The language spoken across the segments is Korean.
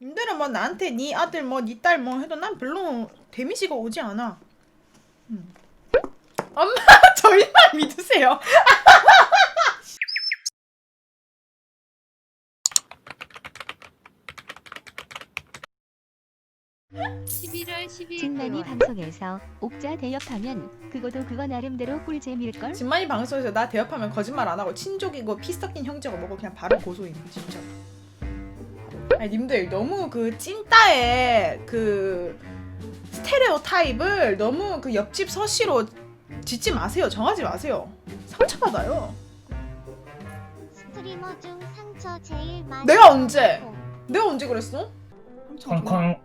님들은 뭐 나한테 네 아들 뭐 네 딸 뭐 해도 난 별로 데미지가 오지 않아. 음. 엄마 저희만 믿으세요. 11월 10일 진만이 방송에서 옥자 대역하면 그거도 그거 나름대로 꿀잼일걸? 진만이 방송에서 나 대업하면 거짓말 안 하고 친족이고 피 섞인 형제가 먹어 그냥 바로 고소임 진짜. 아니 님들 너무 그 찐따의 그 스테레오 타입을 너무 그 옆집 서씨로 짓지 마세요. 정하지 마세요. 상처받아요. 스트리머 중 상처 제일 많이 내가 언제? 받고. 내가 언제 그랬어? 쾅쾅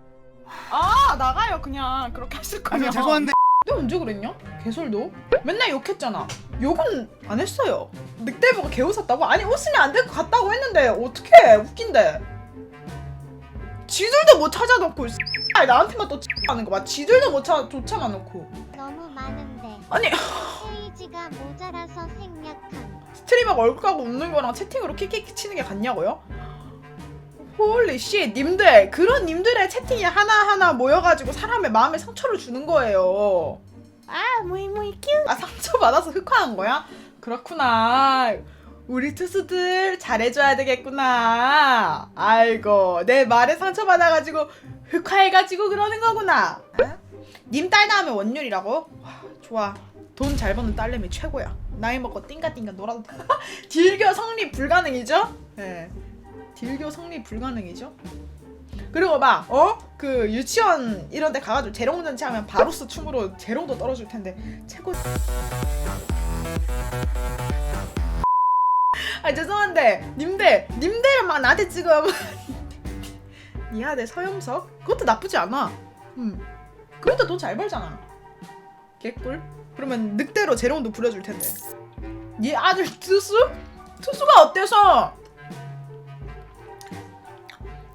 아 나가요 그냥 그렇게 했을 거면 아니 죄송한데 내가 언제 그랬냐? 개설도 맨날 욕했잖아 욕은 안 했어요 늑대 보고 개 웃었다고? 아니 웃으면 안 될 것 같다고 했는데 어떡해 웃긴데 지들도 못 찾아놓고 아니 나한테만 또 하는 거봐. 지들도 못 찾아 쫓아가 놓고. 너무 많은데. 아니 페이지가 모자라서 생략함 스트리머가 얼굴 까고 웃는 거랑 채팅으로 킥킥 치는 게 같냐고요? 홀리 씨 님들. 그런 님들의 채팅이 하나하나 모여가지고 사람의 마음에 상처를 주는 거예요. 아 모이 모이 큐아 상처받아서 흑화한 거야? 그렇구나 우리 투수들 잘해줘야 되겠구나 아이고 내 말에 상처받아가지고 흑화해가지고 그러는 거구나 어? 님딸 다음에 원율이라고? 와, 좋아 돈 잘 버는 딸내미 최고야 나이 먹고 띵가띵가 놀아도 딜교 성립 불가능이죠? 예. 딜교 성립 불가능이죠? 그리고 막, 어? 그 유치원 이런 데 가가지고 재롱잔치 하면 바로스 춤으로 재롱도 떨어줄 텐데, 최고. 아, 죄송한데, 님들, 님들은 막 나한테 지금. 이 아들 서영석? 그것도 나쁘지 않아. 음. 그것도 돈 잘 벌잖아. 개꿀? 그러면 늑대로 재롱도 부려줄 텐데. 네 아들 투수? 투수가 어때서?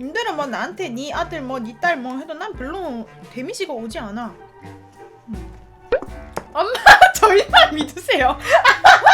님들은 뭐 나한테 네 아들 뭐 네 딸 뭐 해도 난 별로 데미지가 오지 않아. 음. 엄마 저희만 믿으세요.